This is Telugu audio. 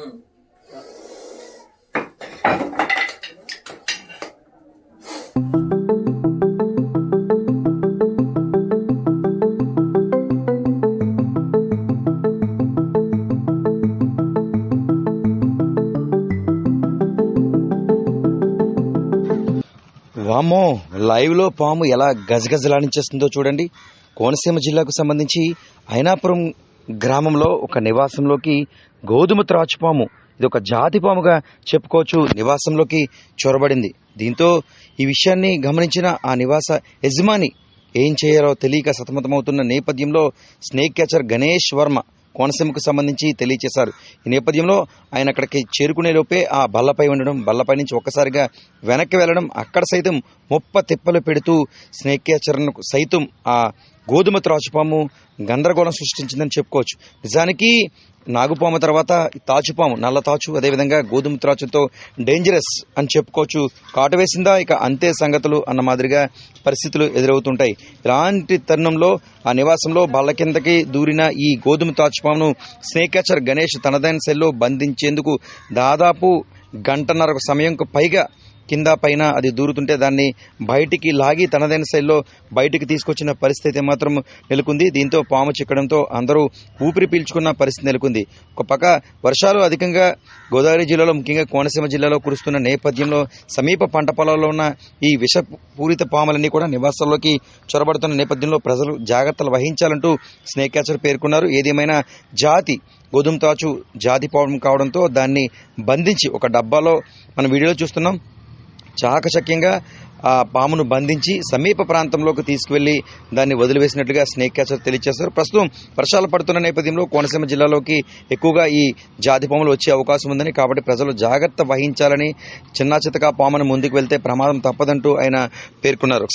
వామ్మో లైవ్లో పాము ఎలా గజగజలాడించేస్తుందో చూడండి. కోనసీమ జిల్లాకు సంబంధించి అయినాపురం గ్రామంలో ఒక నివాసంలోకి గోధుమ త్రాచుపాము ఇది ఒక జాతి పాముగా చెప్పుకోవచ్చు నివాసంలోకి చొరబడింది. దీంతో ఈ విషయాన్ని గమనించిన ఆ నివాస యజమాని ఏం చేయాలో తెలియక సతమతమవుతున్న నేపథ్యంలో స్నేక్ క్యాచర్ గణేష్ వర్మ కోనసీమకు సంబంధించి తెలియచేశారు. ఈ నేపథ్యంలో ఆయన అక్కడికి చేరుకునే లోపే ఆ బల్లపై ఉండడం బల్లపై నుంచి ఒక్కసారిగా వెనక్కి వెళ్ళడం అక్కడ సైతం ముప్ప తిప్పలు పెడుతూ స్నేక్ క్యాచర్ను సైతం ఆ గోధుమ త్రాచుపాము గందరగోళం సృష్టించిందని చెప్పుకోవచ్చు. నిజానికి నాగుపాము తర్వాత తాచుపాము నల్ల తాచు అదేవిధంగా గోధుమ త్రాచుతో డేంజరస్ అని చెప్పుకోవచ్చు. కాటు వేసిందా? ఇక అంతే సంగతులు అన్న మాదిరిగా పరిస్థితులు ఎదురవుతుంటాయి. ఇలాంటి తరుణంలో ఆ నివాసంలో బల్ల కిందకి దూరిన ఈ గోధుమ తాచుపామును స్నేక్ క్యాచర్ గణేష్ తనదైన సెల్లో బంధించేందుకు దాదాపు గంటన్నర సమయంకు పైగా కింద పైన అది దూరుతుంటే దాన్ని బయటికి లాగి తనదైన శైలిలో బయటికి తీసుకొచ్చిన పరిస్థితి మాత్రం నెలకొంది. దీంతో పాము చిక్కడంతో అందరూ ఊపిరి పీల్చుకున్న పరిస్థితి నెలకొంది. ఒక పక్క వర్షాలు అధికంగా గోదావరి జిల్లాలో ముఖ్యంగా కోనసీమ జిల్లాలో కురుస్తున్న నేపథ్యంలో సమీప పంట పొలాల్లో ఉన్న ఈ విషపూరిత పాములన్నీ కూడా నివాసాల్లోకి చొరబడుతున్న నేపథ్యంలో ప్రజలు జాగ్రత్తలు వహించాలంటూ స్నేక్ క్యాచర్ పేర్కొన్నారు. ఏదేమైనా జాతి గోధుమ తాచు జాతి పాము కావడంతో దాన్ని బంధించి ఒక డబ్బాలో మనం వీడియోలో చూస్తున్నాం. చాకచక్యంగా ఆ పామును బంధించి సమీప ప్రాంతంలోకి తీసుకువెళ్ళి దాన్ని వదిలివేసినట్లుగా స్నేక్ క్యాచర్ తెలియజేశారు. ప్రస్తుతం వర్షాలు పడుతున్న నేపథ్యంలో కోనసీమ జిల్లాలోకి ఎక్కువగా ఈ జాతి పాములు వచ్చే అవకాశం ఉందని కాబట్టి ప్రజలు జాగ్రత్త వహించాలని చిన్న చితకా పామును ముందుకు వెళ్తే ప్రమాదం తప్పదంటూ ఆయన పేర్కొన్నారు.